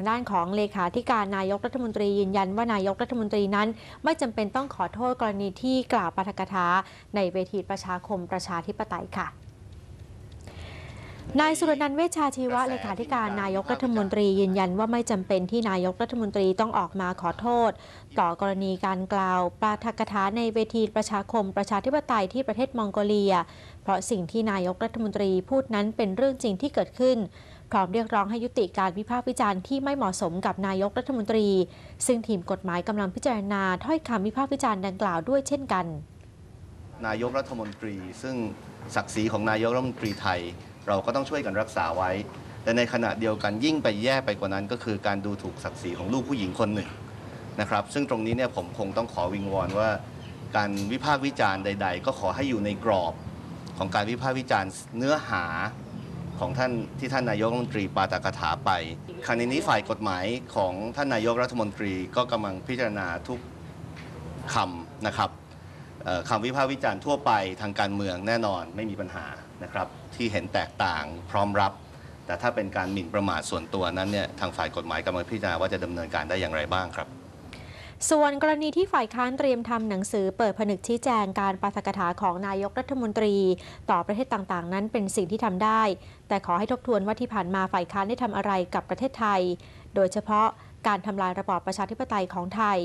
างด้านของเลขาธิการนายกรัฐมนตรียืนยันว่านายกรัฐมนตรีนั้น ไม่จำเป็นต้องขอโทษกรณีที่กล่าวปาฐกถาในเวทีประชาคมประชาธิปไตยค่ะ นายสุรนันท์เวชชาชีวะเลขาธิการนายกรัฐมนตรียืนยันว่าไม่จำเป็นที่นายกรัฐมนตรีต้องออกมาขอโทษ ต่อกรณีการกล่าวปาฐกถาในเวทีประชาคมประชาธิปไตยที่ประเทศมองโกเลีย เพราะสิ่งที่นายกรัฐมนตรีพูดนั้นเป็นเรื่องจริงที่เกิดขึ้นพร้อมเรียกร้องให้ยุติการวิพากษ์วิจารณ์ที่ไม่เหมาะสมกับนายกรัฐมนตรี ซึ่งทีมกฎหมายกำลังพิจารณาถ้อยคำวิพากษ์วิจารณ์ดังกล่าวด้วยเช่นกัน นายกรัฐมนตรี ซึ่งศักดิ์ศรีของนายกรัฐมนตรีไทย เราก็ต้องช่วยกันรักษาไว้ แต่ในขณะเดียวกันยิ่งไปแย่ไปกว่านั้น ก็คือการดูถูกศักดิ์ศรีของลูกผู้หญิงคนหนึ่งนะครับ ซึ่งตรงนี้เนี่ยผมคงต้องขอวิงวอนว่า การวิพากษ์วิจารณ์ใด ๆ ก็ขอให้อยู่ในกรอบของการวิพากษ์วิจารณ์เนื้อหาของท่านที่ท่านนายกรัฐมนตรีปาตากถาไปครั้นี้ฝ่ายกฎหมายของท่านนายกรัฐมนตรีก็กำลังพิจารณาทุกคำนะครับ คำวิพากษ์วิจารณ์ทั่วไปทางการเมืองแน่นอนไม่มีปัญหานะครับที่เห็นแตกต่างพร้อมรับ แต่ถ้าเป็นการหมิ่นประมาทส่วนตัวนั้นเนี่ยทางฝ่ายกฎหมายกำลังพิจารณาว่าจะดำเนินการได้อย่างไรบ้างครับส่วนกรณีที่ฝ่ายค้านเตรียมทำหนังสือเปิดผนึกชี้แจงการปาฐกถาของนายกรัฐมนตรี ต่อประเทศต่างๆ นั้นเป็นสิ่งที่ทำได้ แต่ขอให้ทบทวนว่าที่ผ่านมาฝ่ายค้านได้ทำอะไรกับประเทศไทย โดยเฉพาะการทำลายระบอบประชาธิปไตยของไทย